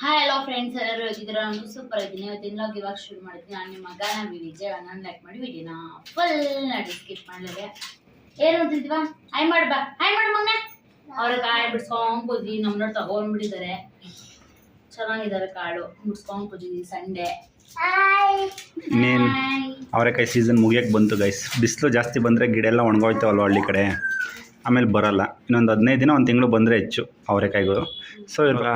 Hi hello friends ಎಲ್ಲರೂ ಹೇಗಿದ್ದೀರಾ? ನಾನು ಸೂಪರ್ ಇದ್ದೀನಿ. ಇವತ್ತಿನ ಲಾಗ್ ಇವಾಗ ಶುರು ಮಾಡಿದ್ದೀನಿ ನಾನು ನಿಮ್ಮ ಮಗ ನಮ್ಮ ವಿಜಯ್. ನಾನು ಲೈಕ್ ಮಾಡಿ ವಿಡಿಯೋನ ಫುಲ್ ನಡಿ ಸ್ಕಿಪ್ ಮಾಡಲಿದೆ ಏನು ಅಂತಿದ್ವಾ? ಹಾಯ್ ಮಾಡ್ ಬಾ. ಹಾಯ್ ಮಾಡು ಮಗನ. ಅವ್ರ ಕಾಯಿ ಬಿಡ್ಸ್ಕೊಂಡ್ ಕೂದ್ವಿ ನಮ್ಮನ್ನ ತಗೊಂಡ್ಬಿಟ್ಟಿದ್ದಾರೆ ಚೆನ್ನಾಗಿದ್ದಾರೆ ಕಾಳು. ಮುಡ್ಸ್ಕೊಂಡ್ ಕೂತಿದ್ವಿ ಸಂಡೆ. ಇನ್ನೇನು ಅವರೆಕಾಯಿ ಸೀಸನ್ ಮುಗಿಯಕ್ಕೆ ಬಂತು ಗೈಸ್ ಬಿಸಿಲು ಜಾಸ್ತಿ ಬಂದರೆ ಗಿಡ ಎಲ್ಲ ಒಣಗೋಯ್ತಾವಲ್ವ ಹಳ್ಳಿ ಕಡೆ? ಆಮೇಲೆ ಬರಲ್ಲ. ಇನ್ನೊಂದು ಹದಿನೈದು ದಿನ ಒಂದು ತಿಂಗಳು ಬಂದರೆ ಹೆಚ್ಚು ಅವರೆಕಾಯಿಗಳು. ಸೊ ಇವಾಗ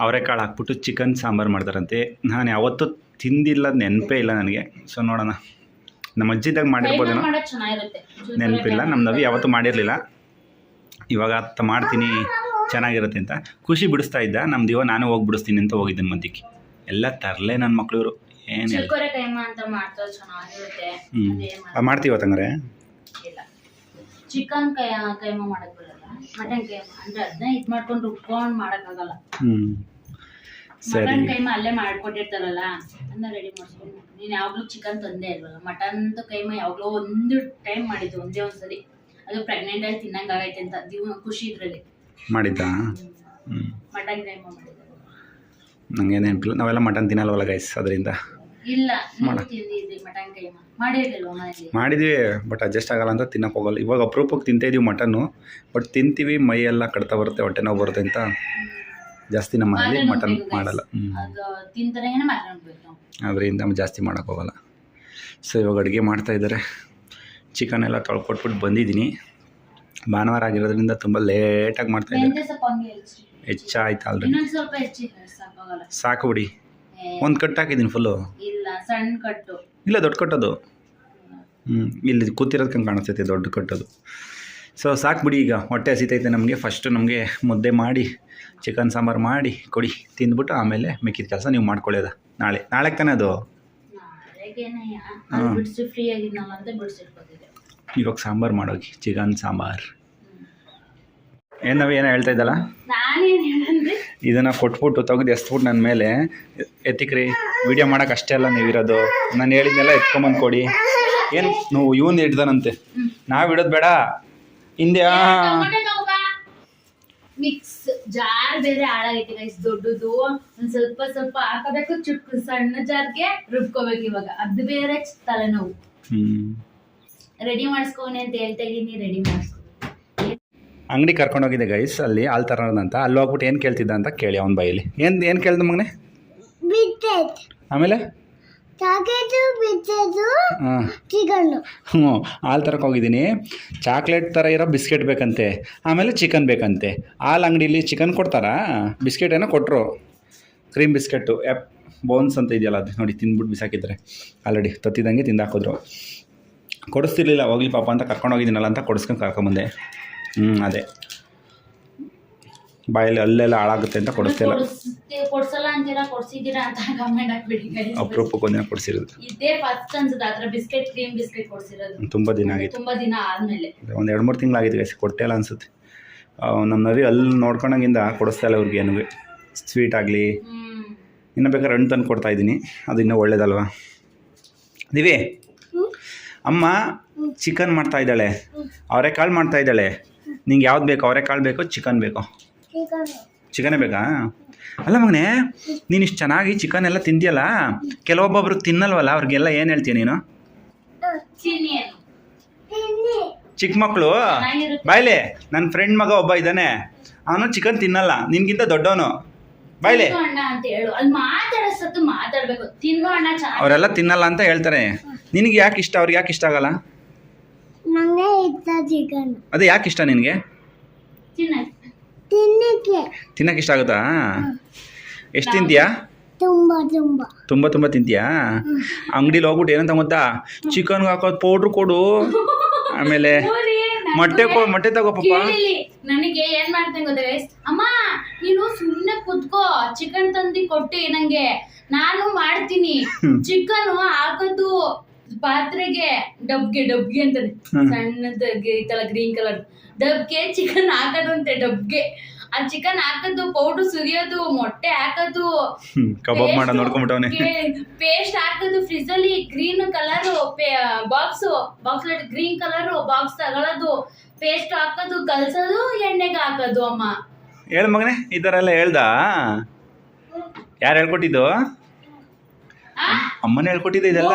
ಅವರೆಕಾಳು ಹಾಕ್ಬಿಟ್ಟು ಚಿಕನ್ ಸಾಂಬಾರು ಮಾಡ್ತಾರಂತೆ. ನಾನು ಯಾವತ್ತೂ ತಿಂದಿಲ್ಲ ನೆನಪೇ ಇಲ್ಲ ನನಗೆ. ಸೊ ನೋಡೋಣ. ನಮ್ಮ ಅಜ್ಜಿದಾಗ ಮಾಡಿರ್ಬೋದೇನೋ ನೆನಪಿಲ್ಲ ನಮ್ಮ ನವಿ ಯಾವತ್ತೂ ಮಾಡಿರಲಿಲ್ಲ. ಇವಾಗ ಅತ್ತ ಮಾಡ್ತೀನಿ ಚೆನ್ನಾಗಿರುತ್ತೆ ಅಂತ. ಖುಷಿ ಬಿಡಿಸ್ತಾ ಇದ್ದ. ನಮ್ದು ಇವಾಗ ನಾನು ಹೋಗಿ ಬಿಡಿಸ್ತೀನಿ ಅಂತ ಹೋಗಿದ್ದೀನಿ ಮಧ್ಯಕ್ಕೆ. ಎಲ್ಲ ತರಲೆ ನನ್ನ ಮಕ್ಳು ಇವರು ಏನಿಲ್ಲ? ಮಾಡ್ತೀವಿ ಇಲ್ಲ. ಚಿಕನ್ ಕೈ ಕೈಮ ಮಾಡಕ್ ಬರಲ್ಲ. ಮಟನ್ ಕೈಮ. ಅಂದ್ರೆ ಅದನ್ನ ಇದ್ ಮಾಡ್ಕೊಂಡು ರುಬ್ಕೊಂಡ್ ಮಾಡಕ್ಕಾಗಲ್ಲ. ಹ್ಞೂ ಮಟನ್ ಕೈಮ ಅಲ್ಲೇ ಮಾಡ್ಕೊಟ್ಟಿರ್ತಾರಲ್ಲ ಅದನ್ನ ರೆಡಿ ಮಾಡ್ಸ್ಕೊಂಡು ನೀನ್ ಯಾವಾಗ್ಲೂ ಚಿಕನ್ ತಂದೆ ಇಲ್ವಲ್ಲ ಮಟನ್ ಕೈಮ ಯಾವಾಗಲೂ ಒಂದು ಟೈಮ್ ಮಾಡಿದ್ದು ಒಂದೇ ಒಂದ್ಸರಿ. ಅದು ಪ್ರೆಗ್ನೆಂಟ್ ಆಗಿ ತಿನ್ನಂಗ್ ಆಗೈತೆ ಅಂತ ಜೀವನ ಖುಷಿ ಇದ್ರಲ್ಲಿ. ಮಾಡಿದ್ದಾ? ಮಟನ್ ಕೈಮ ಮಾಡಿದ್ದು. ನನಗೆ ನೆನಪಿಲ್ಲ. ನಾವೆಲ್ಲ ಮಟನ್ ತಿನ್ನಲ್ವಲ್ಲ ಗೈಸ್ ಅದರಿಂದ. ಇಲ್ಲ ಮಟನ್ ಕೈಮ. ಮಾಡಿರ್ಲಿಲ್ವ ಮಾಡಿದ್ವಿ ಬಟ್ ಅಡ್ಜಸ್ಟ್ ಆಗಲ್ಲ ಅಂತ ತಿನ್ನಕ್ಕೆ ಹೋಗಲ್ಲ. ಇವಾಗ ಅಪರೂಪಕ್ಕೆ ತಿಂತಾ ಇದೀವಿ ಮಟನ್ನು ಬಟ್ ತಿಂತೀವಿ ಮೈ ಎಲ್ಲ ಕಡ್ತಾ ಬರುತ್ತೆ ಹೊಟ್ಟೆ ನೋವು ಬರುತ್ತೆ ಅಂತ. ಜಾಸ್ತಿ ನಮ್ಮ ಮನೆಯಲ್ಲಿ ಮಟನ್. ಮಾಡಲ್ಲ. ಅದರಿಂದ ಜಾಸ್ತಿ ಮಾಡೋಕ್ಕೋಗಲ್ಲ ಸೊ ಇವಾಗ ಅಡುಗೆ ಮಾಡ್ತಾ ಇದ್ದಾರೆ. ಚಿಕನ್ ಎಲ್ಲ ತೊಳ್ಕೊಟ್ಬಿಟ್ಟು ಬಂದಿದ್ದೀನಿ. ಭಾನುವಾರ ಆಗಿರೋದ್ರಿಂದ ತುಂಬ ಲೇಟಾಗಿ ಮಾಡ್ತಾ ಇದ್ದೀನಿ ಹೆಚ್ಚಾಯ್ತು ಆಲ್ರೆಡಿ ಸಾಕಾಗಲ್ಲ. ಸಾಕು ಬಿಡಿ. ಒಂದು ಕಟ್ಟು ಹಾಕಿದ್ದೀನಿ ಫುಲ್ಲು ಇಲ್ಲ ಸಣ್ಣ ಕಟ್ಟು. ಇಲ್ಲ ದೊಡ್ಡ ಕಟ್ಟೋದು. ಹ್ಞೂ ಇಲ್ಲಿ ಕೂತಿರೋದಕ್ಕೆ ಕಾಣಿಸ್ತೈತೆ ದೊಡ್ಡ ಕಟ್ಟೋದು. ಸೊ ಸಾಕು ಬಿಡಿ ಈಗ. ಹೊಟ್ಟೆ ಹಸಿತೈತೆ ನಮಗೆ. ಫಸ್ಟು ನಮಗೆ ಮುದ್ದೆ ಮಾಡಿ ಚಿಕನ್ ಸಾಂಬಾರು ಮಾಡಿ ಕೊಡಿ. ತಿಂದ್ಬಿಟ್ಟು ಆಮೇಲೆ ಮಿಕ್ಕಿದ ಕೆಲಸ ನೀವು ಮಾಡ್ಕೊಳ್ಳೋದ. ನಾಳೆ. ನಾಳೆ ತಾನೇ ಅದು? ಹಾ. ಇವಾಗ ಸಾಂಬಾರು ಮಾಡೋಗಿ ಚಿಕನ್ ಸಾಂಬಾರು. ಏನು ನಾವು ಏನೋ ಹೇಳ್ತಾ ಇದ್ದಲ್ಲ? ಇದನ್ನು ಕೊಟ್ಬಿಟ್ಟು ತೆಗೆದು ಎಸ್ಬಿಟ್ಟು ನನ್ನ ಮೇಲೆ. ಎತ್ತಿಕ್ರಿ. ವಿಡಿಯೋ ಮಾಡೋಕೆ ಅಷ್ಟೇ ಅಲ್ಲ ನೀವು ಇರೋದು ನಾನು ಹೇಳಿದ್ನೆಲ್ಲ ಎತ್ಕೊಂಬಂದು ಕೊಡಿ. ಏನು ನೀವು? ಇವನ್ ಹಿಡ್ದಾನಂತೆ. ನಾವು ಇಡೋದು ಬೇಡ. ಹಿಂದೆ ಮಿಕ್ಸ್ ಜಾರ್ ಬೇರೆ ಹಾಳಾಗೈತೆ ಗೈಸ್ ದೊಡ್ಡದು. ಒಂದ್ ಸ್ವಲ್ಪ ಸ್ವಲ್ಪ ಹಾಕೋಬೇಕು. ಚುಟ್ಕು ಸಣ್ಣ ಜಾರ್ಗೆ ರುಬ್ಕೋಬೇಕು ಇವಾಗ. ಅದು ಬೇರೆ ತಲೆನೋವು. ರೆಡಿ ಮಾಡಿಸ್ಕೋನೆ ಅಂತ ಹೇಳ್ತಾ ಇದೀನಿ. ರೆಡಿ ಮಾಡಿಸ್ಕೊ ಅಂಗಡಿ ಕರ್ಕೊಂಡೋಗಿದ್ದೆ ಗೈಸ್ ಅಲ್ಲಿ ಹಾಲು ತರೋದಂತ. ಅಲ್ಲಿ ಹೋಗ್ಬಿಟ್ಟು ಏನು ಕೇಳ್ತಿದ್ದ ಅಂತ ಕೇಳಿ ಅವ್ನ ಬಾಯಲ್ಲಿ. ಏನು ಏನು ಕೇಳ್ದ ಮಗನೆ? ಆಮೇಲೆ? ಚಾಕೆಟು ಬಿಟ್ಟೆದು ಹಾಂ. ಚಿಕನ್ನು. ಹ್ಞೂ ಹಾಲು ತರಕ್ಕೆ ಹೋಗಿದ್ದೀನಿ. ಚಾಕ್ಲೇಟ್ ಥರ ಇರೋ ಬಿಸ್ಕೆಟ್ ಬೇಕಂತೆ. ಆಮೇಲೆ ಚಿಕನ್ ಬೇಕಂತೆ. ಹಾಲು ಅಂಗಡಿಲಿ ಚಿಕನ್ ಕೊಡ್ತಾರಾ? ಬಿಸ್ಕೆಟ್ ಏನೋ ಕೊಟ್ಟರು ಕ್ರೀಮ್ ಬಿಸ್ಕೆಟು. ಎಪ್ ಬೋನ್ಸ್ ಅಂತ ಇದೆಯಲ್ಲ ಅದು ನೋಡಿ ತಿಂದ್ಬಿಟ್ಟು ಬಿಸಾಕಿದ್ರೆ. ಆಲ್ರೆಡಿ ತತ್ತಿದಂಗೆ ತಿಂದಾಕಿದ್ರು. ಕೊಡಿಸ್ತಿರ್ಲಿಲ್ಲ. ಹೋಗ್ಲಿ ಪಾಪ ಅಂತ ಕರ್ಕೊಂಡು ಹೋಗಿದ್ದೀನಲ್ಲ ಅಂತ ಕೊಡಿಸ್ಕೊಂಡು ಕರ್ಕೊಂಬಂದೆ. ಹ್ಞೂ ಅದೇ. ಬಾಯಲ್ಲಿ ಅಲ್ಲೆಲ್ಲ ಹಾಳಾಗುತ್ತೆ ಅಂತ ಕೊಡಿಸ್ತಿಲ್ಲ. ಅಪರೂಪಕ್ಕೊಂದಿನ ಕೊಡ್ಸಲ್ಲ ಅಂತೀರಾ ಕೊಡ್ಸಿದ್ದೀರಾ ಅಂತ ಕಮೆಂಟ್ ಹಾಕ್ಬಿಡಿ guys. ಅಪರೂಪಕ್ಕೆ ಒಂದಿನ ಕೊಡಿಸಿರೋದು. ಇದೇ ಫಸ್ಟ್ ಅನ್ಸುತ್ತೆ ಅದ್ರ ಬಿಸ್ಕೆಟ್ ಕ್ರೀಮ್ ಬಿಸ್ಕೆಟ್ ಕೊಡ್ಸಿರೋದು. ತುಂಬ ದಿನ ಆಗಿತ್ತು ತುಂಬಾ ದಿನ ಆದ್ಮೇಲೆ. ಒಂದು ಎರಡು ಮೂರು ತಿಂಗಳಾಗಿದೆ ಗೈಸ್ ಕೊಟ್ಟೆ ಇಲ್ಲ ಅನಿಸುತ್ತೆ. ನಮ್ಮ ನವಿ ಅಲ್ಲಿ ನೋಡ್ಕೊಂಡಂಗಿಂದ ಕೊಡಿಸ್ತಾ ಇಲ್ಲ ಅವ್ರಿಗೆ ಏನೂ ಸ್ವೀಟ್ ಆಗಲಿ. ಇನ್ನು ಬೇಕಾದ್ರೆ ಹಣ್ಣು ತಂದು ಕೊಡ್ತಾ ಇದ್ದೀನಿ. ಅದು ಇನ್ನೂ ಒಳ್ಳೇದಲ್ವಾ? ದಿವಿ ಅಮ್ಮ ಚಿಕನ್ ಮಾಡ್ತಾ ಇದ್ದಾಳೆ. ಅವರೆಕಾಳು ಮಾಡ್ತಾ ಇದ್ದಾಳೆ. ನಿಂಗೆ ಯಾವ್ದು ಬೇಕು? ಅವರೆಕಾಳು ಬೇಕೋ ಚಿಕನ್ ಬೇಕೋ? ಚಿಕನೇ ಬೇಕಾ? ಅಲ್ಲ ಮಗನೇ ನೀನು ಇಷ್ಟು ಚೆನ್ನಾಗಿ ಚಿಕನ್ ಎಲ್ಲ ತಿಂದಿಯಲ್ಲ ಕೆಲವೊಬ್ಬೊಬ್ರು ತಿನ್ನಲ್ವಲ್ಲ ಅವ್ರಿಗೆಲ್ಲ ಏನು ಹೇಳ್ತೀಯ ನೀನು? ಚಿಕ್ಕ ಮಕ್ಕಳು. ಬಾಯ್ಲೆ ನನ್ನ ಫ್ರೆಂಡ್ ಮಗ ಒಬ್ಬ ಇದ್ದಾನೆ. ಅವನು ಚಿಕನ್ ತಿನ್ನಲ್ಲ ನಿನ್ಗಿಂತ ದೊಡ್ಡವನು. ಬಾಯ್ಲೆ. ಅಣ್ಣ ಅಂತ ಹೇಳು. ಅಲ್ಲಿ ಮಾತಾಡಸತ್ತು ಮಾತಾಡ್ಬೇಕು. ತಿನ್ನು ಅಣ್ಣ ಚೆನ್ನಾಗಿ. ಅವರೆಲ್ಲ ತಿನ್ನಲ್ಲ ಅಂತ ಹೇಳ್ತಾರೆ. ನಿನಗೆ ಯಾಕೆ ಇಷ್ಟ? ಅವ್ರಿಗೆ ಯಾಕೆ ಇಷ್ಟ ಆಗಲ್ಲ? ನನಗೆ ಇಷ್ಟ ಚಿಕನ್ನು ಅದೇ ಯಾಕೆ ಇಷ್ಟ ನಿನಗೆ? ತಿನ್ನಕ್ಕೆ. ತಿನ್ನಕ್ಕೆ ಇಷ್ಟ ಆಗುತ್ತಾ? ಎಷ್ಟು ತಿಂತೀಯಾ? ತುಂಬ ತುಂಬ. ತುಂಬ ತುಂಬ ತಿಂತೀಯಾ? ಅಂಗಡಿಲಿ ಹೋಗ್ಬಿಟ್ಟು ಏನಂತ ಗೊತ್ತಾ? ಚಿಕನ್ಗೆ ಹಾಕೋದು ಪೌಡ್ರ್ ಕೊಡು. ಆಮೇಲೆ ಮೊಟ್ಟೆ ಕೊ ಮೊಟ್ಟೆ ತಗೋ ಪಾಪ. ಕೇಳಿಲಿ ನನಗೆ ಏನ್ ಮಾಡ್ತೇನೆ ಗೊತ್ತಾ? guys? ಅಮ್ಮ ನೀನು ಸುಮ್ನೆ ಕುತ್ಕೋ. ಚಿಕನ್ ತಂದಿ ಕೊಟ್ಟಿ ನಂಗೆ. ನಾನು ಮಾಡ್ತೀನಿ. ಚಿಕನ್ ಹಾಕೋದು ಪಾತ್ರೆಗೆ ಡಬ್ಗೆ ಡಬ್ಗೆ ಅಂತಾನೆ. ಸಣ್ಣದಾಗಿ ಸಣ್ಣದ ಐತಲ್ಲ ಗ್ರೀನ್ ಕಲರ್ ಡಬ್ಗೆ ಚಿಕನ್ ಹಾಕದಂತೆ ಡಬ್ಗೆ. ಆ ಚಿಕನ್ ಹಾಕೋದು ಪೌಡರ್ ಸುರಿಯೋದು ಮೊಟ್ಟೆ ಹಾಕೋದು ಕಬಾಬ್ ಮಾಡ ನೋಡ್ಕೊಂಡ್ಬಿಟ್ಟವನೆ ಪೇಸ್ಟ್ ಹಾಕೋದು ಫ್ರಿಜ್ ಅಲ್ಲಿ green colour box box green colour box ತಗೊಳ್ಳೋದು ಪೇಸ್ಟ್ ಹಾಕೋದು ಕಲ್ಸೋದು ಎಣ್ಣೆಗೆ ಹಾಕೋದು ಅಮ್ಮ. ಹೇಳು ಮಗನೇ ಈ ಥರ ಎಲ್ಲ ಹೇಳ್ದ? ಯಾರು ಹೇಳ್ಕೊಟ್ಟಿದ್ದು? ಅಮ್ಮನೇ ಹೇಳ್ಕೊಟ್ಟಿದ್ದೆ ಇದೆಲ್ಲ.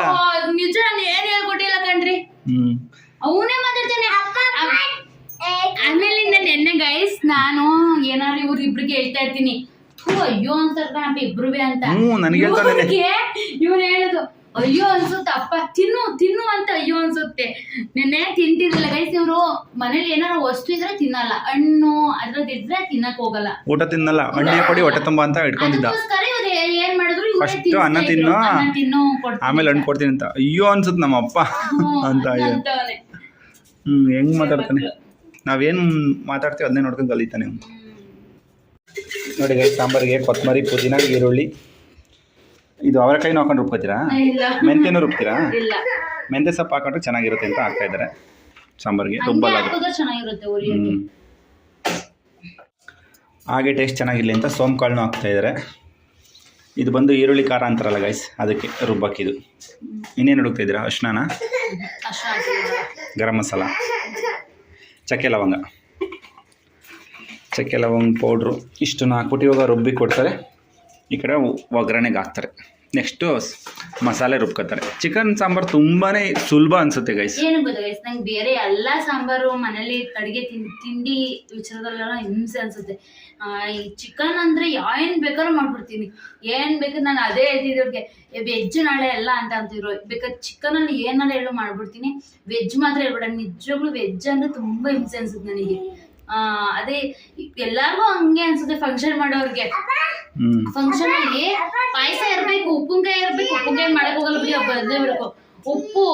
ನಿಜ ನಾನು ಏನ್ ಹೇಳ್ಕೊಟ್ಟಿಲ್ಲ ಕಣ್ರಿ? ಹ್ಮ್. ಅವನೇ ಮಾತಾಡ್ತಾನೆ ಆಮೇಲಿಂದ ನೆನ್ನೆ ಗೈಸ್ ನಾನು ಏನಾದ್ರು ಇವ್ರ ಇಬ್ರಿಗೆ ಹೇಳ್ತಾ ಇರ್ತೀನಿ. ಥೂ ಅಯ್ಯೋ ಅಂತ ಇಬ್ರು ಇಬ್ರುವೆ ಅಂತ. ಹ್ಞೂ, ನನ್ಗೆ ಹೇಳ್ತಾನೆ. ಇವ್ರು ಹೇಳುದು ಅಯ್ಯೋ ಅನ್ಸುತ್ತೆ ಅಪ್ಪ ತಿನ್ನು ತಿನ್ನು ಅಂತ ಅಯ್ಯೋ ಅನ್ಸುತ್ತೆ. ನಿನ್ನೆ ತಿಂತಿರ್ಲಿಲ್ಲ ಗೈಸ್ ಇವ್ರು ಮನೇಲಿ ಏನಾರು ವಸ್ತು ಇದ್ರೆ ತಿನ್ನಲ್ಲ. ಹಣ್ಣು ಅದ್ರದ್ದು ಇದ್ರೆ ತಿನ್ನಕ್ ಹೋಗಲ್ಲ. ಊಟ ತಿನ್ನಲ್ಲ ಹಣ್ಣೆ ಕೊಡಿ ಹೊಟ್ಟೆ ತುಂಬ ಅಂತ ಇಟ್ಕೊಂಡಿದ್ದ. ಅದಕ್ಕೋಸ್ಕರ ಇವ್ರು ಏನ್ ಮಾಡಿದ್ರು ಇವ್ರೇ ಅನ್ನ ಇದ್ರು. ತಿನ್ನು, ಅನ್ನ ತಿನ್ನು ಆಮೇಲೆ ಹಣ್ಣು ಕೊಡ್ತೀನಿ ಅಂತ. ಅಯ್ಯೋ ಅನ್ಸುತ್ತೆ ನಮ್ಮ ಅಪ್ಪ ಅಂತ ಅಯ್ಯೋ ಹ್ಮ್ ಹೆಂಗ್ ಮಾತಾಡ್ತಾನೆ? ನಾವೇನ್ ಮಾತಾಡ್ತೀವಿ ಅದನ್ನೇ ನೋಡ್ಕೊಂಡು ಕಲಿತಾನೆ ಅವ್ನು. ನೋಡಿ ಗೈ ಸಾಂಬಾರಿಗೆ ಕೊತ್ತಂಬರಿ ಪುದೀನ ಈರುಳ್ಳಿ. ಇದು ಅವರೆಕಾಯಿನೂ ಹಾಕೊಂಡು ರುಬ್ಕೋತೀರಾ? ಮೆಂತೆನೂ ಮೆಂತ್ಯನೂ ರುಬ್ತೀರಾ ಮೆಂತೆ ಸೊಪ್ಪು ಹಾಕೊಂಡ್ರೆ ಚೆನ್ನಾಗಿರುತ್ತೆ ಅಂತ ಹಾಕ್ತಾ ಇದ್ದಾರೆ. ಸಾಂಬಾರಿಗೆ ರುಬ್ಬಲ್ಲ ಹಾಗೆ ಟೇಸ್ಟ್ ಚೆನ್ನಾಗಿರಲಿ ಅಂತ ಸೋಮ್ ಕಾಳನ್ನು ಹಾಕ್ತಾ ಇದ್ದಾರೆ. ಇದು ಬಂದು ಈರುಳ್ಳಿ ಖಾರ ಅಂತಾರಲ್ಲ ಗೈಸ್ ಅದಕ್ಕೆ ರುಬ್ಬಕ್ಕಿದು ಇನ್ನೇನು ಹುಡುಕ್ತಾ ಇದ್ದೀರಾ? ಅರ್ಶಿನ ಹಾಕಿದ್ರೆ ಗರಂ ಮಸಾಲ? ಚಕ್ಕೆ ಲವಂಗ. ಚಕ್ಕೆ ಲವಂಗ ಪೌಡ್ರು ಇಷ್ಟನ್ನು ಹಾಕ್ಬಿಟ್ಟು ಇವಾಗ ರುಬ್ಬಿ ಕೊಡ್ತಾರೆ ಈ ಕಡೆ ಒಗ್ಗರಣೆಗೆ ಹಾಕ್ತಾರೆ. ನೆಕ್ಸ್ಟು ಮಸಾಲೆ ರುಬ್ಕೋತಾರೆ. ಚಿಕನ್ ಸಾಂಬಾರು ತುಂಬಾ ಸುಲಭ ಅನ್ಸುತ್ತೆ ಗೈಸ್ ಏನು ಗೊತ್ತಾ ಗೈಸ್ ನಂಗೆ ಬೇರೆ ಎಲ್ಲಾ ಸಾಂಬಾರು ಮನೇಲಿ ಅಡಿಗೆ ತಿಂಡಿ ವಿಚಾರದಲ್ಲೆಲ್ಲ ಹಿಂಸೆ ಅನ್ಸುತ್ತೆ. ಈ ಚಿಕನ್ ಅಂದ್ರೆ ಏನ್ ಬೇಕಾದ್ರೂ ಮಾಡ್ಬಿಡ್ತೀನಿ. ಏನ್ ಬೇಕು ನಾನು ಅದೇ ಹೇಳ್ತಿದ್ದವ್ರಿಗೆ ವೆಜ್ ನಾಳೆ ಎಲ್ಲ ಅಂತ ಅಂತಿದ್ರು. ಬೇಕಾದ್ರೆ ಚಿಕನ್ ಅಲ್ಲಿ ಏನಾರ ಹೇಳೋ ಮಾಡ್ಬಿಡ್ತೀನಿ. ವೆಜ್ ಮಾತ್ರ ಹೇಳ್ಬೇಡ. ನಿಜವಾಗ್ಲೂ ವೆಜ್ ಅಂದರೆ ತುಂಬ ಹಿಂಸೆ ಅನ್ಸುತ್ತೆ ನನಗೆ. ಅದೇ ಎಲ್ಲಾರ್ಗೂ ಹಂಗೆ ಅನ್ಸುತ್ತೆ ಫಂಕ್ಷನ್ ಮಾಡೋರ್ಗೆ. ಫಂಕ್ಷನ್ ಅಲ್ಲಿ ಪಾಯಸ ಇರ್ಬೇಕು ಉಪ್ಪಿನಕಾಯಿ ಇರ್ಬೇಕು ಉಪ್ಪಿನಕಾಯಿ ಮಾಡಕ್ ಹೋಗಲ್ಲ ಬಿಡಿ ಬದಲೇ ಇರಬೇಕು ಉಪ್ಪು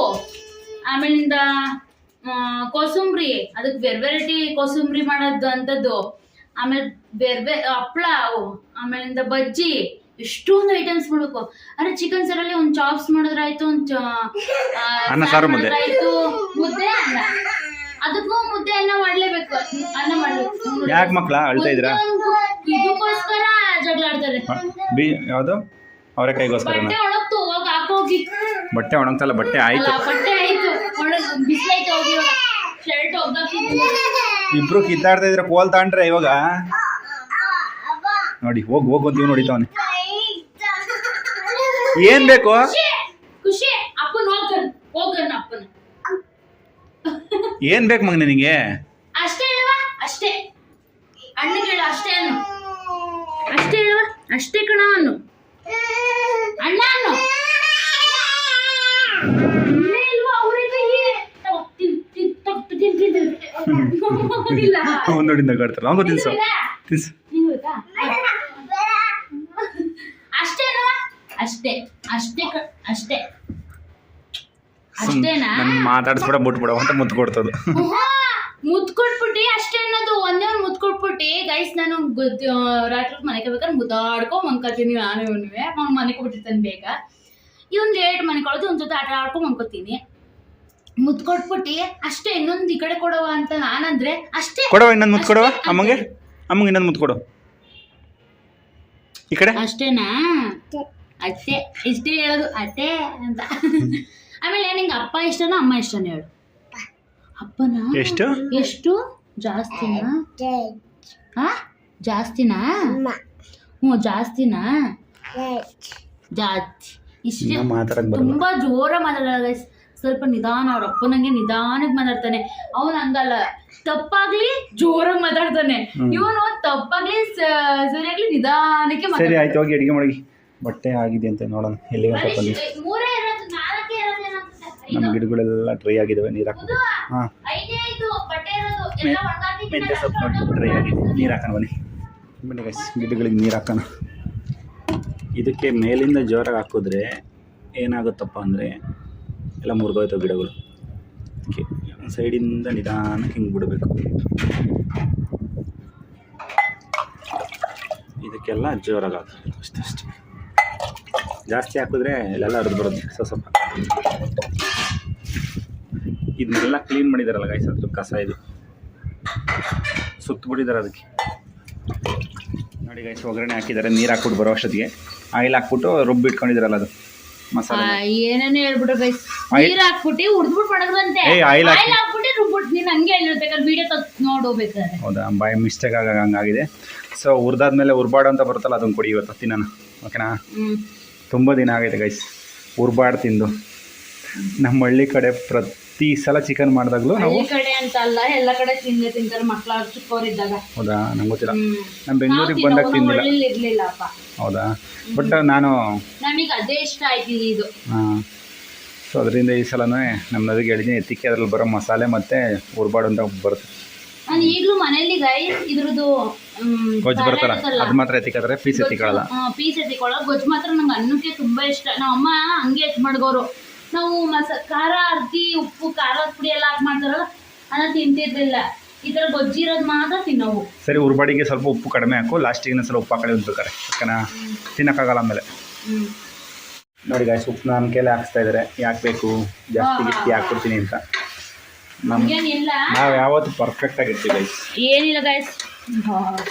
ಆಮೇಲಿಂದ ಕೋಸಂಬ್ರಿ ಕೋಸಂಬರಿ ಅದಕ್ಕೆ ಬೇರೆ ವೆರೈಟಿ ಕೋಸಂಬರಿ ಮಾಡೋದು ಅಂಥದ್ದು ಆಮೇಲೆ ಬೇರೆ ಬೇರೆ ಹಪ್ಳ ಅವು. ಆಮೇಲಿಂದ ಬಜ್ಜಿ ಎಷ್ಟೊಂದು ಐಟಮ್ಸ್ ಮಾಡ್ಬೇಕು. ಅಂದ್ರೆ ಚಿಕನ್ ಸಾರಲ್ಲಿ ಒಂದು ಚಾಪ್ಸ್ ಮಾಡಿದ್ರಾಯ್ತು ಒಂದು ಮುದ್ದೆ. ಅನ್ನ. ಅದಕ್ಕೂ ಮುದ್ದೆ ಅನ್ನ ಮಾಡ್ಲೇಬೇಕು. ಅನ್ನ ಮಾಡ್ಬೇಕು. ಯಾಕೆ ಮಕ್ಕಳ ಅಳ್ತಾ ಇದ್ರಾ ಇದಕ್ಕೋಸ್ಕರ ಜಗಳ ಆಡ್ತಾರೆ ಬಿ ಯಾವುದು? ಅವರೆಕಾಯಿಗೋಸ್ಕರ ಬಟ್ಟೆ ಒಣಗ್ತು ಹೋಗಿ ಹಾಕೋಗಿ. ಬಟ್ಟೆ ಒಣಗ್ತಲ್ಲ ಬಟ್ಟೆ ಆಯಿತು. ಬಟ್ಟೆ ಆಯ್ತು. ಒಣಗ್ ಬಿಸಿಲೈತೆ ಹೋಗಿ ಶರ್ಟ್ ಒಗ್ದಾಕಿ. ಇಬ್ರು ಕಿತ್ತಾಡ್ತಾ ಇದ್ರೆ ಕೋಲ್ ತಾಂಡ್ರೆ ಇವಾಗ? ನೋಡಿ ಹೋಗಿ ಹೋಗಿ ಅಂತ ಇವ್ನು ಹೊಡಿತಾವನೆ ಏನ್ ಬೇಕು ಖುಷಿ ಖುಷಿ ಅಪ್ಪನ ಹೋಗನ್ ಹೋಗನ್ ಅಪ್ಪನ ಏನ್ ಬೇಕು ಮಗ ನಿನಗೆ ಅಷ್ಟೇ ಹೇಳುವ ಅಷ್ಟೇ. ಅಣ್ಣ ಕೇಳು ಅಷ್ಟೇ ಅನ್ನು. ಅಷ್ಟೇ ಹೇಳುವ ಅಷ್ಟೇ ಕಣ ಅನ್ನು. ಅಣ್ಣ ಅನ್ನು. ಅವ್ನು ನೋಡಿ ನಗಾಡ್ತಾರೆ ಅವ್ನು ತಿನ್ಸು. ತಿನ್ಸು? ಅಷ್ಟೇ ಅಲ್ವಾ? ಅಷ್ಟೇ ಅಷ್ಟೇ ಅಷ್ಟೇ. ಅಷ್ಟೇನಾ? ನನ್ನ ಮಾತಾಡಿಸ್ಬಿಡ ಬಿಟ್ಬಿಡ ಅಂತ ಮುದ್ದು ಕೊಡ್ತದ. ಮುದ್ದು ಕೊಟ್ಬಿಟ್ಟು ಅಷ್ಟೇ ಅನ್ನೋದು ಒಂದೇ ಒಂದು ಮುದ್ದು ಕೊಟ್ಬಿಟ್ಟು. ಗೈಸ್ ನಾನು ರಾತ್ರಿ ಮನೆಗೆ ಬೇಕಾದ್ರೆ ಮುದ್ದಾಡ್ಕೊ ಮನ್ಕೋತೀನಿ ನಾನು ಇವನುವೆ ಅವ್ನು ಮನೆಗೆ ಬಿಟ್ಟಿರ್ತಾನೆ ಬೇಗ. ಇವನ್ ಲೇಟ್ ಕೊಡೋದು ಒಂದ್ ಜೊತೆ ಆಟ ಆಡ್ಕೊ ಮನ್ಕೋತೀನಿ. ಮುದ್ದು ಕೊಟ್ಬಿಟ್ಟು ಅಷ್ಟೇ ಇನ್ನೊಂದು ಈ ಕಡೆ ಕೊಡವ ಅಂತ ನಾನಂದ್ರೆ ಅಷ್ಟೇ. ಕೊಡವ ಇನ್ನೊಂದು ಮುದ್ದು ಕೊಡವ ಅಮ್ಮಗೆ? ಅಮ್ಮಗೆ ಇನ್ನೊಂದು ಮುದ್ದು ಕೊಡು. ಈ ಕಡೆ? ಅಷ್ಟೇನಾ? ಅಷ್ಟೇ ಇಷ್ಟೇ ಹೇಳೋದು ಅಷ್ಟೇ ಅಂತ. ಆಮೇಲೆ ನಿಂಗೆ ಅಪ್ಪ ಇಷ್ಟನಾ ಅಮ್ಮ ಇಷ್ಟನ ಹೇಳು. ಅಪ್ಪನ? ಎಷ್ಟು? ಎಷ್ಟು? ಜಾಸ್ತಿನಾ? ಹಾ ಜಾಸ್ತಿನಾ? ಹ್ಞೂ ಜಾಸ್ತಿನಾ? ಜಾಸ್ತಿ. ಇಷ್ಟೇ. ತುಂಬಾ ಜೋರ ಮಾತಾಡಲ್ಲ. ಸ್ವಲ್ಪ ನಿಧಾನ ಅವ್ರ ಅಪ್ಪನಂಗೆ ನಿಧಾನಕ್ಕೆ ಮಾತಾಡ್ತಾನೆ. ಅವನು ಹಂಗಲ್ಲ. ತಪ್ಪಾಗ್ಲಿ ಜೋರಾಗಿ ಮಾತಾಡ್ತಾನೆ. ಇವನು ತಪ್ಪಾಗ್ಲಿ ಸ- ಸರಿಯಾಗ್ಲಿ ನಿಧಾನಕ್ಕೆ ಸರಿ ಮಾತಾಡ್ತಾನೆ ಆಯ್ತು ಹೋಗಿ ಅಡಿಗೆ ಮಾಡಿ ಬಟ್ಟೆ ಆಗಿದೆ ಅಂತ ನೋಡೋಣ. ಎಲ್ಲಿಗೆ ಮೂರೇ ಇರೋದು ನಾಲ್ಕೇ ಇರೋದು ಏನಂತ ನಮ್ಮ ಗಿಡಗಳೆಲ್ಲ ಡ್ರೈ ಆಗಿದ್ದಾವೆ ನೀರು ಹಾಕೋದು ಹಾಂ. ಮೆಂತ್ಯ ಸೊಪ್ಪು ನೋಡಿ ಡ್ರೈ ಆಗಿದೆ ನೀರು ಹಾಕೋಣ ಬನ್ನಿ. ಬನ್ನಿ ಗೈಸ್ ಗಿಡಗಳಿಗೆ ನೀರು ಹಾಕೋಣ. ಇದಕ್ಕೆ ಮೇಲಿಂದ ಜೋರಾಗಿ ಹಾಕಿದ್ರೆ ಏನಾಗುತ್ತಪ್ಪ ಅಂದರೆ ಎಲ್ಲ ಮುರಿದೋಯ್ತವೆ ಗಿಡಗಳು. ಅದಕ್ಕೆ ಸೈಡಿಂದ ನಿಧಾನಕ್ಕೆ ಹಿಂಗೆ ಬಿಡಬೇಕು. ಇದಕ್ಕೆಲ್ಲ ಜೋರಾಗಿ ಹಾಕಬೇಕು ಅಷ್ಟೇ ಅಷ್ಟೇ. ಜಾಸ್ತಿ ಹಾಕಿದ್ರೆ ಎಲ್ಲ ಹರಿದು ಬರುತ್ತೆ ಸ್ವಲ್ಪ ಸ್ವಲ್ಪ. ಇದನ್ನೆಲ್ಲ ಕ್ಲೀನ್ ಮಾಡಿದಾರಲ್ಲ ಗಾಯ್ಸ್ ಅದು ಕಸ ಇದು. ಸುತ್ತಬಿಟ್ಟಿದ್ದಾರೆ ಅದಕ್ಕೆ. ನೋಡಿ ಗೈಸ್ ಒಗ್ಗರಣೆ ಹಾಕಿದ್ದಾರೆ ನೀರು ಹಾಕ್ಬಿಟ್ಟು ಬರೋ ಅಷ್ಟೊತ್ತಿಗೆ. ಆಯಿಲ್ ಹಾಕ್ಬಿಟ್ಟು ರುಬ್ಬಿಟ್ಕೊಂಡಿದ್ದಾರಲ್ಲ ಅದು. ಮಸಾಲೆ ಏನೇನು ಹೇಳ್ಬಿಟ್ರು ಗೈಸ್ ನೀರ್ ಹಾಕ್ಬಿಟ್ಟು ಆಯಿಲ್ ಹಾಕಿ- ಆಯಿಲ್ ಹಾಕ್ಬಿಟ್ಟು ರುಬ್ಬಿಟ್ಟು ನೀನ್ ಹಂಗೆ ಹೇಳಿರ್ಬೇಕಾದ್ರೆ ವಿಡಿಯೋ ತಗ್ ನೋಡ್ಬೇಕಾದ್ರೆ ಹೌದಾ? ಬಾಯ್ ಮಿಸ್ಟೇಕ್ ಆಗ ಹಂಗಾಗಿದೆ. ಸೊ ಹುರಿದಾದ್ಮೇಲೆ ಉರ್ಬಾಡು ಅಂತ ಬರುತ್ತಲ್ಲ ಅದನ್ನ ಕೊಡಿ ಇವತ್ತು ತಿನ್ನೋಣ ಓಕೆನಾ ತುಂಬಾ ತುಂಬ ದಿನ ಆಗೈತೆ ಗೈಸ್ ಉರ್ಬಾಡು ತಿಂದು. ನಮ್ಮ ಹಳ್ಳಿ ಕಡೆ ಪ್ರತಿ ಸಲ ಚಿಕನ್ ಮಾಡಿದಾಗಲೂ ನಾವು ಕಡೆ ಅಂತ ಅಲ್ಲ ಎಲ್ಲ ಕಡೆ ತಿಂದೆ ತಿಂತಾರೆ ಮಕ್ಳ ಚಿಕ್ಕವರಿದ್ದಾಗ ಹೌದಾ? ನಂಗೆ ಗೊತ್ತಿಲ್ಲ. ನಮ್ಮ ಬೆಂಗಳೂರಿಗೆ ಬಂದಾಗ ತಿಂದಿಲ್ಲ. ಇರ್ಲಿಲ್ಲಪ್ಪ ಹೌದಾ? ಬಟ್ ನಾನು ನಮಗೆ ಅದೇ ಇಷ್ಟ ಆಯ್ತು ಇದು. ಸೊ ಅದರಿಂದ ಈ ಸಲನೇ ನಮ್ಮ ನದಿಗೆ ಹೇಳಿದ್ದೀನಿ ಎತ್ತಿಕ್ಕೆ ಅದ್ರಲ್ಲಿ ಬರೋ ಮಸಾಲೆ ಮತ್ತೆ ಉರ್ಬಾಡು ಅಂತ ಬರುತ್ತೆ. ನಾನು ಈಗಲೂ ಮನೇಲಿ ಗೈಸ್ ಇದ್ರದ್ದು ಗೊಜ್ಜು ಬರುತ್ತಲ್ಲ ಅದು ಮಾತ್ರ ಎತ್ತಿಕ್ಕಾದ್ರೆ ಪೀಸ್ ಎತ್ತಿಕೊಳ್ಳಲ್ಲ. ಪೀಸ್ ಎತ್ತಿಕೊಳ್ಳೋ ಗೊಜ್ಜು ಮಾತ್ರ ನಂಗೆ ಅನ್ನಕ್ಕೆ ತುಂಬ ಇಷ್ಟ. ನಮ್ಮ ಅಮ್ಮ ಹಂಗೆ ಎತ್ ಮಡ್ಗೋರು. ನಾವು ಮಸ ಖಾರ ಅರ್ಧಿ ಉಪ್ಪು ಖಾರದ ಪುಡಿ ಎಲ್ಲ ಹಾಕಿ ಮಾಡ್ತಾರಲ್ಲ ಅದನ್ನ ತಿಂತಿರ್ಲಿಲ್ಲ. ಈ ಥರ ಗೊಜ್ಜಿರೋದು ಮಾತ್ರ ತಿನ್ನೋವು. ಸರಿ ಉರ್ಬಾಡಿಗೆ ಸ್ವಲ್ಪ ಉಪ್ಪು ಕಡಿಮೆ ಹಾಕು ಲಾಸ್ಟಿಗೆ ಸಲ ಉಪ್ಪು ಹಾಕಿ ಉಂಟಾರೆ ಓಕೆನಾ? ತಿನ್ನೋಕ್ಕಾಗಲ್ಲ ಆಮೇಲೆ. ನೋಡಿ ಗಾಯ್ಸ್ ಉಪ್ಪು ನನ್ನ ಕೈಲಿ ಹಾಕ್ಸ್ತಾ ಇದ್ದಾರೆ ಯಾಕೆ ಬೇಕು ಜಾಸ್ತಿ ಗಿಸ್ತಿ ಹಾಕ್ಬಿಡ್ತೀನಿ ಅಂತ. ನಮ್ಗೇನಿಲ್ಲ ನಾವು ಯಾವತ್ತು ಪರ್ಫೆಕ್ಟ್ ಆಗಿರ್ತೀವಿ ಗೈಸ್ ಏನಿಲ್ಲ ಗೈಸ್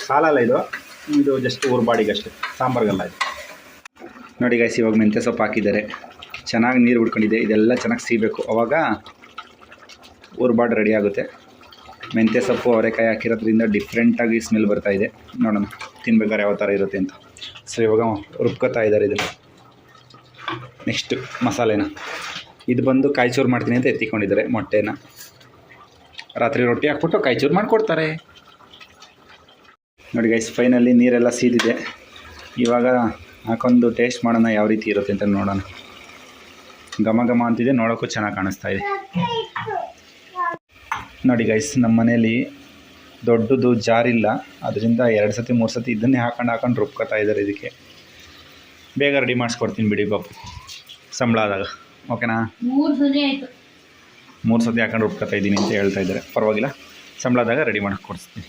ಸಾಲಲ್ಲ ಇದು? ಇದು ಜಸ್ಟ್ ಉರ್ಬಾಡಿಗೆ ಅಷ್ಟೇ ಸಾಂಬಾರ್ಗಲ್ಲ ಇದು. ನೋಡಿ ಗೈಸ್ ಇವಾಗ ಮೆಂತ್ಯ ಸೊಪ್ಪು ಹಾಕಿದ್ದಾರೆ. ಚೆನ್ನಾಗಿ ನೀರು ಉಡ್ಕೊಂಡಿದೆ, ಇದೆಲ್ಲ ಚೆನ್ನಾಗಿ ಸೀಬೇಕು. ಅವಾಗ ಉರ್ಬಾಡ್ ರೆಡಿ ಆಗುತ್ತೆ. ಮೆಂತ್ಯ ಸೊಪ್ಪು, ಅವರೆಕಾಯಿ ಹಾಕಿರೋದ್ರಿಂದ ಡಿಫ್ರೆಂಟಾಗಿ ಸ್ಮೆಲ್ ಬರ್ತಾ ಇದೆ. ನೋಡೋಣ, ತಿನ್ಬೇಕಾದ್ರೆ ಯಾವ ಥರ ಇರುತ್ತೆ ಅಂತ. ಸೊ ಇವಾಗ ರುಬ್ಕೋತಾ ಇದ್ದಾರೆ ಇದನ್ನು. ನೆಕ್ಸ್ಟ್ ಮಸಾಲೆನ. ಇದು ಬಂದು ಕಾಯ್ಚೂರು ಮಾಡ್ತೀನಿ ಅಂತ ಎತ್ತಿಕೊಂಡಿದ್ದಾರೆ ಮೊಟ್ಟೆನ. ರಾತ್ರಿ ರೊಟ್ಟಿ ಹಾಕ್ಬಿಟ್ಟು ಕಾಯಿಚೂರು ಮಾಡಿಕೊಡ್ತಾರೆ. ನೋಡಿ ಗೈಸ್ ಫೈನಲ್ಲಿ ನೀರೆಲ್ಲ ಸೀದಿದೆ. ಇವಾಗ ಹಾಕೊಂಡು ಟೇಸ್ಟ್ ಮಾಡೋಣ, ಯಾವ ರೀತಿ ಇರುತ್ತೆ ಅಂತ ನೋಡೋಣ. ಘಮ ಘಮ ಅಂತಿದೆ ನೋಡೋಕ್ಕೂ ಚೆನ್ನಾಗಿ ಕಾಣಿಸ್ತಾ ಇದೆ. ನೋಡಿ ಗೈಸ್ ನಮ್ಮ ಮನೇಲಿ ದೊಡ್ಡದು ಜಾರಿಲ್ಲ. ಅದರಿಂದ ಎರಡು ಸತಿ ಮೂರು ಸತಿ ಇದನ್ನೇ ಹಾಕೊಂಡು ಹಾಕೊಂಡು ರುಬ್ಕೋತಾ ಇದ್ದಾರೆ ಇದಕ್ಕೆ. ಬೇಗ ರೆಡಿ ಮಾಡಿಸ್ಕೊಡ್ತೀನಿ ಬಿಡಿ ಪಾಪು ಸಂಬಳ ಆದಾಗ. ಓಕೆನಾ ಮೂರು ಸತಿ ಹಾಕೊಂಡು ರುಬ್ಕೋತಾ ಇದ್ದೀನಿ ಅಂತ ಹೇಳ್ತಾ ಇದ್ದಾರೆ. ಪರವಾಗಿಲ್ಲ ಸಂಬಳ ಆದಾಗ ರೆಡಿ ಮಾಡಿ ಕೊಡಿಸ್ತೀನಿ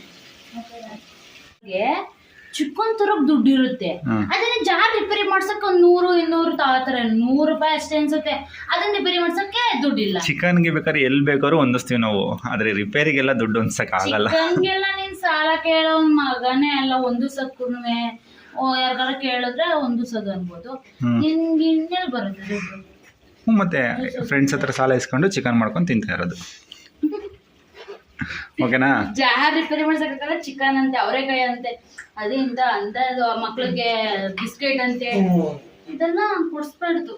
ಚಿಕ್ಕನ್ ತರಕ್ ದುಡ್ಡು ಇರುತ್ತೆ. ಅದನ್ನ ಜಾರ್ ರಿಪೇರಿ ಮಾಡ್ಸಕ್ ಒಂದ್ ನೂರು ಇನ್ನೂರು ತಗೋತಾರೆ ನೂರು ರೂಪಾಯಿ ಅಷ್ಟೇ ಅನ್ಸುತ್ತೆ. ಅದನ್ನ ರಿಪೇರಿ ಮಾಡ್ಸಕ್ಕೆ ದುಡ್ಡಿಲ್ಲ. ಚಿಕನ್ಗೆ ಬೇಕಾದ್ರೆ ಎಲ್ಲಿ ಬೇಕಾದ್ರೂ ಹೊಂದಿಸ್ತೀವಿ ನಾವು. ಆದರೆ ರಿಪೇರಿಗೆಲ್ಲ ದುಡ್ಡು ಹೊಂದ್ಸಕ್ಕೆ ಆಗಲ್ಲ. ಚಿಕನ್ಗೆಲ್ಲ ನೀನ್ ಸಾಲ ಕೇಳೋ ಮಗನೇ ಅಲ್ಲ ಒಂದು ಸಕ್ಕುನುವೆ ಓ ಯಾರಿಗಾರ ಕೇಳಿದ್ರೆ ಒಂದು ಸದು ಅನ್ಬೋದು. ನಿನ್ಗೆ ಇನ್ನೆಲ್ಲಿ ಬರುತ್ತೆ ದುಡ್ಡು? ಮತ್ತೆ ಫ್ರೆಂಡ್ಸ್ ಹತ್ರ ಸಾಲ ಇಸ್ಕೊಂಡು ಚಿಕನ್ ಮಾಡ್ಕೊಂಡು ತಿಂತಾ ಇರೋದು. ಓಕೆನಾ? ಜಾರ್ ರಿಪೇರಿ ಮಾಡ್ಸಕ್ಕಾಗಲ್ಲ ಚಿಕನ್ ಅಂತೆ ಅವರೆಕಾಯಿ ಅಂತೆ. ಅದರಿಂದ ಅಂತ ಮಕ್ಳಿಗೆ ಬಿಸ್ಕೆಟ್ ಅಂತೆ. ಇದೆಲ್ಲ ಕೊಡಿಸ್ಬಾರ್ದು.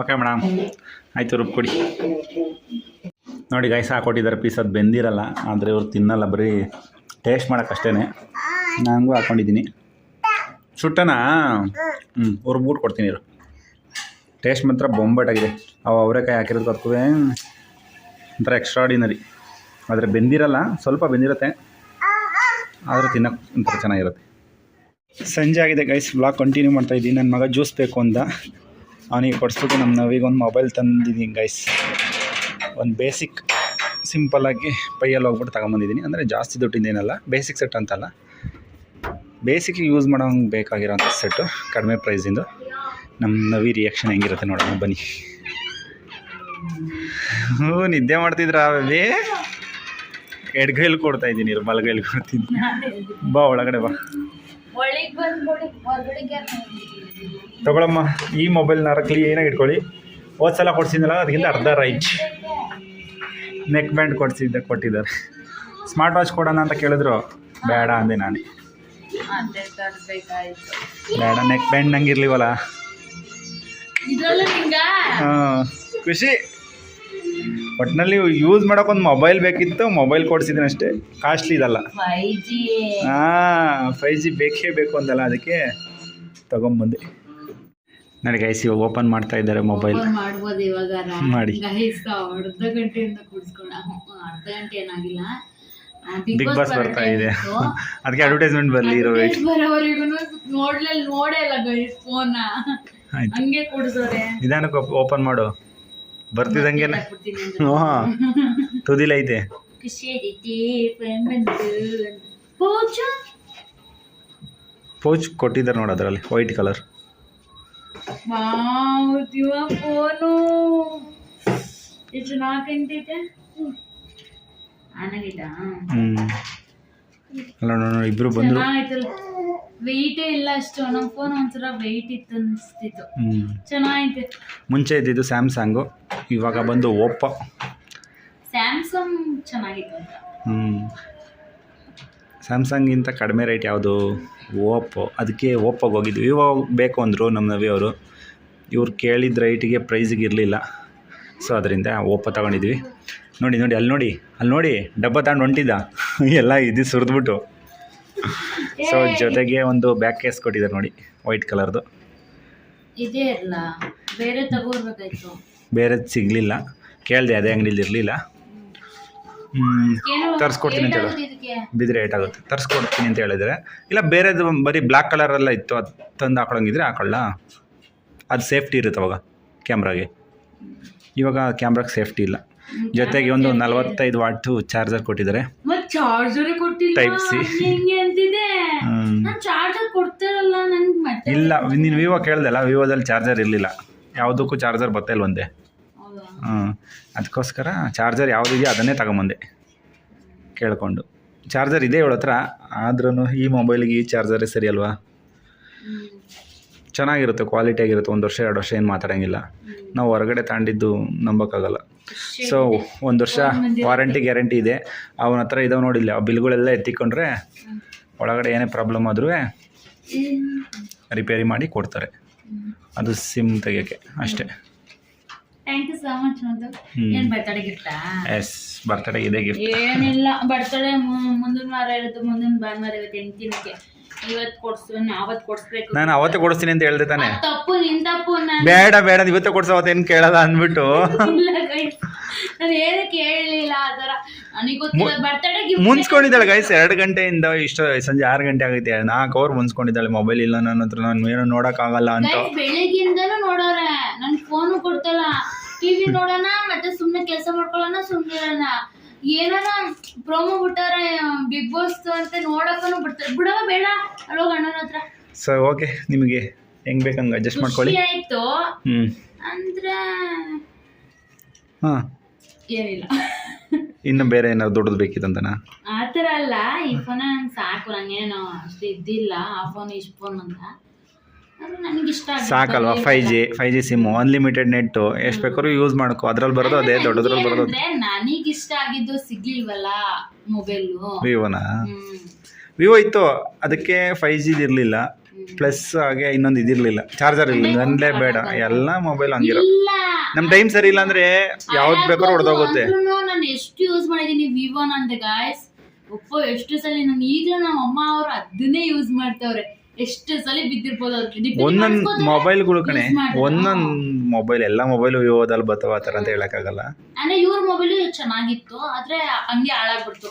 Okay madam. ಆಯಿತು ರುಬ್ಕೊಡಿ. ನೋಡಿ ಗೈಸ್ ಹಾಕೊಟ್ಟಿದ್ದಾರೆ ಪೀಸ್ ಅದು ಬೆಂದಿರಲ್ಲ. ಆದರೆ ಇವ್ರು ತಿನ್ನಲ್ಲ ಬರೀ ಟೇಸ್ಟ್ ಮಾಡೋಕ್ಕಷ್ಟೇ ನನಗೂ ಹಾಕ್ಕೊಂಡಿದ್ದೀನಿ ಸುಟ್ಟನಾ? ಹ್ಞೂ ಬೂಟ್ ಕೊಡ್ತೀನಿ ಇರು. ಟೇಸ್ಟ್ ಮಾತ್ರ ಬೊಂಬಾಟಾಗಿದೆ ಅವು ಅವರೆಕಾಯಿ ಹಾಕಿರೋದು ಅದಕ್ಕೂ ಒಂಥರ ಎಕ್ಸ್ಟ್ರಾಡಿನರಿ ಆದರೆ ಬೆಂದಿರಲ್ಲ, ಸ್ವಲ್ಪ ಬೆಂದಿರುತ್ತೆ. ಆದರೆ ತಿನ್ನೋಕೆ ಒಂಥರ ಚೆನ್ನಾಗಿರುತ್ತೆ. ಸಂಜೆ ಆಗಿದೆ ಗೈಸ್ ಬ್ಲಾಗ್ ಕಂಟಿನ್ಯೂ ಮಾಡ್ತಾ ಇದ್ದೀನಿ. ನನ್ನ ಮಗ ಜ್ಯೂಸ್ ಬೇಕು ಅಂತ. ಅವನಿಗೆ ಕೊಡಿಸ್ಬಿಟ್ಟು ನಮ್ಮ ನವಿಗೆ ಒಂದು ಮೊಬೈಲ್ ತಂದಿದ್ದೀನಿ ಗೈಸ್ ಒಂದು ಬೇಸಿಕ್ ಸಿಂಪಲ್ಲಾಗಿ ಪೈಯಲ್ಲಿ ಹೋಗ್ಬಿಟ್ಟು ತಗೊಂಬಂದಿದ್ದೀನಿ. ಅಂದರೆ ಜಾಸ್ತಿ ದುಡ್ಡಿಂದೇನಲ್ಲ ಬೇಸಿಕ್ ಸೆಟ್ ಅಂತಲ್ಲ. ಬೇಸಿಕ್ ಯೂಸ್ ಮಾಡೋಂಗೆ ಬೇಕಾಗಿರೋಂಥ ಸೆಟ್ಟು ಕಡಿಮೆ ಪ್ರೈಸಿಂದು ನಮ್ಮ ನವಿ ರಿಯಾಕ್ಷನ್ ಹೆಂಗಿರುತ್ತೆ ನೋಡೋಣ, ಬನ್ನಿ. ಹ್ಞೂ ನಿದ್ದೆ ಮಾಡ್ತಿದ್ರ ಬೇಬಿ ಎಡ್ಗೈಲಿ ಕೊಡ್ತಾ ಇದ್ದೀನಿ ಇರು ಬಲಗೈಲಿ ಕೊಡ್ತೀನಿ. ಬಾ ಒಳಗಡೆ ಬಾ. ತಗೊಳಮ್ಮ ಈ ಮೊಬೈಲ್ನಾರ ಕ್ಲೀನಾಗಿ ಇಟ್ಕೊಳ್ಳಿ. ಹೋದ್ ಸಲ ಕೊಡ್ಸಿದ್ನಲ್ಲ ಅದಕ್ಕಿಂತ ಅರ್ಧ ರೈಚ್ ನೆಕ್ ಬ್ಯಾಂಡ್ ಕೊಡ್ಸಿದ್ದೆ ಕೊಟ್ಟಿದ್ದಾರೆ. ಸ್ಮಾರ್ಟ್ ವಾಚ್ ಕೊಡೋಣ ಅಂತ ಕೇಳಿದ್ರು. ಬೇಡ ಅಂದೆ ನಾನು. ಬೇಡ ನೆಕ್ ಬ್ಯಾಂಡ್ ನಂಗೆ ಇರ್ಲಿವಲ್ಲ. ಹಾಂ. ಖುಷಿ. ಒಟ್ಟಿನಲ್ಲಿ ಯೂಸ್ ಮಾಡೋಕ್ಕೊಂದು ಮೊಬೈಲ್ ಬೇಕಿತ್ತು ಮೊಬೈಲ್ ಕೊಡ್ಸಿದ್ದೀನಿ ಅಷ್ಟೇ. ಕಾಸ್ಟ್ಲಿ ಇದಲ್ಲ. ಫೈ ಹಾಂ ಫೈವ್ ಜಿ ಬೇಕೇ ಬೇಕು ಅಂದಲ್ಲ ಅದಕ್ಕೆ ತಗೊಂಬಂದೆ. ನನಗೆ ಗೈಸ್ ಇವಾಗ ಓಪನ್ ಮಾಡ್ತಾ ಇದ್ದಾರೆ ಮೊಬೈಲ್ ಮಾಡ್ಬೋದು ಇವಾಗ ಮಾಡಿ. ಗೈಸ್ ಅರ್ಧ ಗಂಟೆಯಿಂದ ಕುಡಿಸ್ಕೊಂಡ ಅರ್ಧ ಗಂಟೆ ಏನಾಗಿಲ್ಲ. ಬಿಗ್ ಬಾಸ್ ಬರ್ತಾ ಇದೆ. ಅದಕ್ಕೆ ಅಡ್ವರ್ಟೈಸ್ಮೆಂಟ್ ಬರಲಿ ಇರೋ ವೇಟ್ ಬರೋವರೆಗೂ ನೋಡ್ಲೇ ನೋಡೇ ಇಲ್ಲ ಗೈಸ್ ಫೋನ್ ಹಂಗೆ ಕುಡ್ಸೋರೆ. ನಿಧಾನಕ್ಕೆ ಓಪನ್ ಮಾಡು. ಐತೆ ಹಾಂ. ತುದಿಲೈತೆ. ಪೋಚು ಕೊಟ್ಟಿದ್ದಾರೆ ನೋಡಿ ಅದರಲ್ಲಿ ವೈಟ್ ಕಲರ್. ಫೋನು. ಎಷ್ಟು ನಾಲ್ಕು ಗಂಟೆ ಆನಾಗೈತಾ ಹ್ಞೂ ಅಲ್ಲ ನೋಡಿ ಇಬ್ರು ಬಂದರು. ಚೆನ್ನಾಗೈತಲ್ಲ ವೆಯ್ಟೇ ಇಲ್ಲ ಅಷ್ಟು. ನಮ್ಮ ಫೋನ್ ಒಂಥರ ವೆಯ್ಟ್ ಇತ್ತು ಅನಿಸ್ತಿತ್ತು. ಹ್ಞೂ ಚೆನ್ನಾಗೈತೆ ಮುಂಚೆ ಇದ್ದಿದ್ದು ಸ್ಯಾಮ್ಸಂಗು ಇವಾಗ ಬಂದು ಓಪ್ಪೋ ಸ್ಯಾಮ್ಸಂಗ್ ಚೆನ್ನಾಗಿತ್ತು ಅಂತ. ಹ್ಞೂ ಸ್ಯಾಮ್ಸಂಗಿಂತ ಕಡಿಮೆ ರೇಟ್ ಯಾವುದು? ಓಪೋ ಅದಕ್ಕೆ ಓಪೋಗೆ ಹೋಗಿದ್ವಿ. ವಿವೋ ಬೇಕು ಅಂದರು ನಮ್ಮ ನವಿಯವರು ಇವ್ರು ಕೇಳಿದ ರೈಟಿಗೆ ಪ್ರೈಸಿಗೆ ಇರಲಿಲ್ಲ. ಸೊ ಅದರಿಂದ ಓಪೋ ತಗೊಂಡಿದ್ವಿ. ನೋಡಿ ನೋಡಿ ಅಲ್ಲಿ ನೋಡಿ ಅಲ್ಲಿ ನೋಡಿ ಡಬ್ಬ ತಗೊಂಡು ಹೊಂಟಿದ್ದ. ಎಲ್ಲ ಇದು ಸುರಿದ್ಬಿಟ್ಟು. ಸೊ ಜೊತೆಗೆ ಒಂದು ಬ್ಯಾಕ್ ಕೇಸ್ ಕೊಟ್ಟಿದ್ದಾರೆ ನೋಡಿ ವೈಟ್ ಕಲರ್ದು ಇದೇ ಇರಲ್ಲ ಬೇರೆ ತಗೋರ್ಬೇಕಾಯ್ತು. ಬೇರೆದು ಸಿಗಲಿಲ್ಲ. ಕೇಳಿದೆ ಅದೇ ಅಂಗಡಿಲಿ ಇರಲಿಲ್ಲ. ತರಿಸ್ಕೊಡ್ತೀನಿ ಅಂತ ಹೇಳಿ. ಬಿದ್ದರೆ ಏಟ್ ಆಗುತ್ತೆ. ತರಿಸ್ಕೊಡ್ತೀನಿ ಅಂತ ಹೇಳಿದರೆ ಇಲ್ಲ ಬೇರೆದು ಬರೀ ಬ್ಲ್ಯಾಕ್ ಕಲರೆಲ್ಲ ಇತ್ತು ಅದು ತಂದು ಹಾಕೊಳಂಗಿದ್ರೆ ಹಾಕೊಳ್ಳ ಅದು ಸೇಫ್ಟಿ ಇರುತ್ತೆ ಅವಾಗ ಕ್ಯಾಮ್ರಾಗೆ ಇವಾಗ ಕ್ಯಾಮ್ರಾಗೆ ಸೇಫ್ಟಿ ಇಲ್ಲ. ಜೊತೆಗೆ ಒಂದು ನಲವತ್ತೈದು ವಾಟ್ ಚಾರ್ಜರ್ ಕೊಟ್ಟಿದ್ದಾರೆ. ಚಾರ್ಜರ್ ಕೊಟ್ಟಿಲ್ಲ. Type C. ಹೆಂಗೆ ಅಂತಿದೆ. ಹ್ಮ್. ನಾನ್ ಚಾರ್ಜರ್ ಕೊಡ್ತಾರಲ್ಲ ನನ್ಗೆ ಮತ್ತೆ ಇಲ್ಲ ನೀನು ವಿವೋ ಕೇಳ್ದಲ್ಲ ವಿವೋದಲ್ಲಿ ಚಾರ್ಜರ್ ಇರಲಿಲ್ಲ. ಯಾವುದಕ್ಕೂ ಚಾರ್ಜರ್ ಬರ್ತಾ ಇಲ್ಲ ಒಂದೇ. ಹೌದಾ? ಹ್ಞೂ ಅದಕ್ಕೋಸ್ಕರ ಚಾರ್ಜರ್ ಯಾವುದಿದೆಯೋ ಅದನ್ನೇ ತಗೊಂಬಂದೆ. ಕೇಳಿಕೊಂಡು. ಚಾರ್ಜರ್ ಇದೆ ಇವಳ ಹತ್ರ ಆದ್ರೂ ಈ ಮೊಬೈಲಿಗೆ ಈ ಚಾರ್ಜರೇ ಸರಿ ಅಲ್ವಾ? ಹ್ಮ್. ಚೆನ್ನಾಗಿರುತ್ತೆ ಕ್ವಾಲಿಟಿ ಆಗಿರುತ್ತೆ. ಒಂದು ವರ್ಷ ಎರಡು ವರ್ಷ ಏನು ಮಾತಾಡೋಂಗಿಲ್ಲ. ನಾವು ಹೊರಗಡೆ ತಾಂಡಿದ್ದು ನಂಬೋಕ್ಕಾಗಲ್ಲ. ಸೊ ಒಂದು ವರ್ಷ ವಾರಂಟಿ ಗ್ಯಾರಂಟಿ ಇದೆ. ಅವನ ಹತ್ರ ಇದಾವೆ ನೋಡಿಲ್ಲ. ಆ ಬಿಲ್ಗಳೆಲ್ಲ ಎತ್ತಿಕೊಂಡ್ರೆ ಒಳಗಡೆ ಏನೇ ಪ್ರಾಬ್ಲಮ್ ಆದ್ರೂ ರಿಪೇರಿ ಮಾಡಿ ಕೊಡ್ತಾರೆ. ಅದು ಸಿಮ್ ತೆಗಿಯೋಕ್ಕೆ ಅಷ್ಟೇ. Thank you so much Madhu. ಹ್ಮ್. ಏನ್ ಬರ್ತಡೆ ಗಿಫ್ಟಾ ಎಸ್ ಬರ್ತಡೇ ಇದೆ ಗಿಫ್ಟ್ ಏನಿಲ್ಲ ಬರ್ತಡೆ ಮುಂದಿನ ವಾರ ಇರುತ್ತೆ ಮುಂದಿನ ಭಾನುವಾರ ಇರುತ್ತೆ ಎಂಟಿನಕ್ಕೆ ಇವತ್ತು ಕೊಡ್ಸು ಅವತ್ತು ಕೊಡ್ಸ್ಬೇಕು. ನಾನು ಅವತ್ತೇ ಕೊಡಿಸ್ತೀನಿ ಅಂತ ಹೇಳ್ದೆ ತಾನೆ. ಅದ್ ತಪ್ಪು ನಿನ್ ತಪ್ಪು ನಾನು ಬೇಡ ಬೇಡ ಇವತ್ತು ಕೊಡ್ಸೋ ಏನು ಕೇಳಲ್ಲ ಅಂದ್ಬಿಟ್ಟು. ಇಲ್ಲ guys. ನಾನು ಏನು ಕೇಳಲಿಲ್ಲ ಆ ಥರ. ನನಗೆ ಗೊತ್ತಿಲ್ಲ ಬರ್ತಡೆ ಗಿಫ್ಟ್ ಮುನ್ಸ್ಕೊಂಡಿದ್ದಾಳೆ ಗೈಸ್ ಎರಡು ಗಂಟೆಯಿಂದ ಇಷ್ಟು ಸಂಜೆ ಆರು ಗಂಟೆ ಆಗೈತೆ ನಾಲ್ಕು ಅವರ್ ಮುಂಚ್ಕೊಂಡಿದ್ದಾಳೆ ಮೊಬೈಲ್ ಇಲ್ಲ ನನ್ನ ಹತ್ರ ನಾನು ಏನು ಆಗಲ್ಲ ಅಂತ. ಗೈಸ್ ಬೆಳಿಗ್ಗಿಂದನೂ ನೋಡೋರೆ ನನ್ ಫೋನು ಕೊಡ್ತಲ್ಲ. ಟಿವಿ ನೋಡೋಣ ಮತ್ತೆ ಸುಮ್ನೆ ಕೆಲಸ ಮಾಡ್ಕೊಳ್ಳೋಣ ಸುಮ್ನೆ ಇರೋಣ ಏನಾರ ಪ್ರೋಮೋ ಬಿಟ್ಟಾರೆ ಬಿಗ್ ಬಾಸ್ ಅಂತ ನೋಡಕ್ಕೂ ಬಿಡ್ತಾರೆ. ಬಿಡವ ಬೇಡ ಅಲ್ಲೋಗ ಅಣ್ಣನ ಹತ್ರ. ಸೊ ಓಕೆ ನಿಮಗೆ ಹೆಂಗ್ ಬೇಕಂಗೆ ಅಡ್ಜಸ್ಟ್ ಮಾಡ್ಕೊಳ್ಳಿ ಖುಷಿ ಆಯ್ತು. ಹ್ಞೂ ಅಂದ್ರೆ ಹಾಂ. ಏನಿಲ್ಲ. ಇನ್ನು ಬೇರೆ ಏನಾದ್ರು ದೊಡ್ಡದು ಬೇಕಿತ್ತಂತನಾ? ಆ ಥರ ಅಲ್ಲ ಈ ಫೋನ್ ಸಾಕು ನಂಗೇನು ಅಷ್ಟು ಇದ್ದಿಲ್ಲ ಆ ಫೋನ್ ಇಷ್ಟು ಫೋನ್ ಅಂತ ಆದ್ರೆ ನನಗೆ ಇಷ್ಟ ಆಗಿತ್ತು. ಸಾಕಲ್ವಾ? Five G five G SIM unlimited net ಎಷ್ಟು ಬೇಕಾದ್ರೂ ಯೂಸ್ ಮಾಡ್ಕೋ. ಅದ್ರಲ್ಲಿ ಬರೋದು ಅದೇ ದೊಡ್ಡದ್ರಲ್ಲಿ ಬರೋದು ನನಗಿಷ್ಟ ಆಗಿದ್ದು ಸಿಗ್ಲಿಲ್ವಲ್ಲ ಮೊಬೈಲು ವಿವೋನಾ? ವಿವೋ ಇತ್ತು. ಅದಕ್ಕೆ ಫೈ ಜಿದು ಇರಲಿಲ್ಲ. ಪ್ಲಸ್ ಹಾಗೆ ಇನ್ನೊಂದು ಇದಿರಲಿಲ್ಲ ಚಾರ್ಜರ್ ಇರಲಿಲ್ಲ. ನನ್ನದೇ ಬೇಡ. ಎಲ್ಲ ಮೊಬೈಲ್ ಹಂಗಿರೋ. ನಮ್ ನಮ್ಮ ಟೈಮ್ ಸರಿ ಇಲ್ಲ ಅಂದ್ರೆ ಯಾವ್ದು ಬೇಕಾದ್ರೂ ಹೊಡೆದೋಗುತ್ತೆ. ನಾನು ಎಷ್ಟು ಯೂಸ್ ಮಾಡಿದೀನಿ ವಿವೋ ನಂದು ಗಾಯ್ಸ್ ಒಪ್ಪೋ ಎಷ್ಟು ಸಲ ನಾನು ಈಗಲೂ ನಮ್ಮ ಅಮ್ಮ ಅವರು ಅದನ್ನೇ ಯೂಸ್ ಮಾಡ್ತಾವ್ರೆ. ಎಷ್ಟು ಸಲ ಬಿದ್ದಿರ್ಬೋದು ಅವ್ರಿಗೆ ಒಂದೊಂದು ಮೊಬೈಲ್ಗಳು ಕಣೆ. ಒಂದೊಂದು ಮೊಬೈಲ್ ಎಲ್ಲ ಮೊಬೈಲು ವಿವೋದಲ್ಲಿ ಬರ್ತಾವ ಆ ಥರ ಅಂತ ಹೇಳೋಕ್ಕಾಗಲ್ಲ. ಅಂದ್ರೆ ಇವ್ರ ಮೊಬೈಲ್ ಚೆನ್ನಾಗಿತ್ತು ಆದ್ರೆ ಹಂಗೆ ಹಾಳಾಗ್ಬಿಡ್ತು.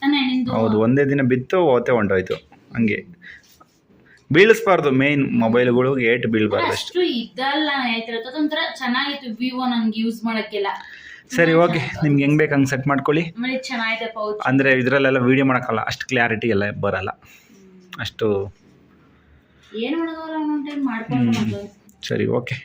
ತಾನೇ ನಿಂದು? ಹೌದು ಒಂದೇ ದಿನ ಬಿತ್ತು ಓತೆ ಹೊಂಟೋಯ್ತು ಹಂಗೆ. ಬೀಳಿಸ್ಬಾರ್ದು ಮೇಯ್ನ್ ಮೊಬೈಲ್ಗಳು ಏಟ್ ಬೀಳ್ಬಾರ್ದು ಅಷ್ಟೇ. ಅಷ್ಟು ಇದಲ್ಲ ಅದೊಂಥರ ಚೆನ್ನಾಗಿತ್ತು ವಿವೋ ನಂಗೆ ಯೂಸ್ ಮಾಡಕ್ಕೆಲ್ಲ. ಸರಿ ಓಕೆ ನಿಮ್ಗೆ ಹೆಂಗ್ ಬೇಕು ಹಂಗೆ ಸೆಟ್ ಮಾಡ್ಕೊಳ್ಳಿ. ಆಮೇಲೆ ಚೆನ್ನಾಗಿದೆ ಪೌಚ್ ಅಂದರೆ ಇದರಲ್ಲೆಲ್ಲ ವೀಡಿಯೋ ಮಾಡೋಕ್ಕಲ್ಲ ಅಷ್ಟು ಕ್ಲಾರಿಟಿ ಎಲ್ಲ ಬರಲ್ಲ. ಅಷ್ಟು ಏನ್ ಮಾಡೋದಲ್ಲ ಒಂದೊಂದ್ ಟೈಮ್ ಮಾಡ್ಕೊಂಡು ಸರಿ ಓಕೆ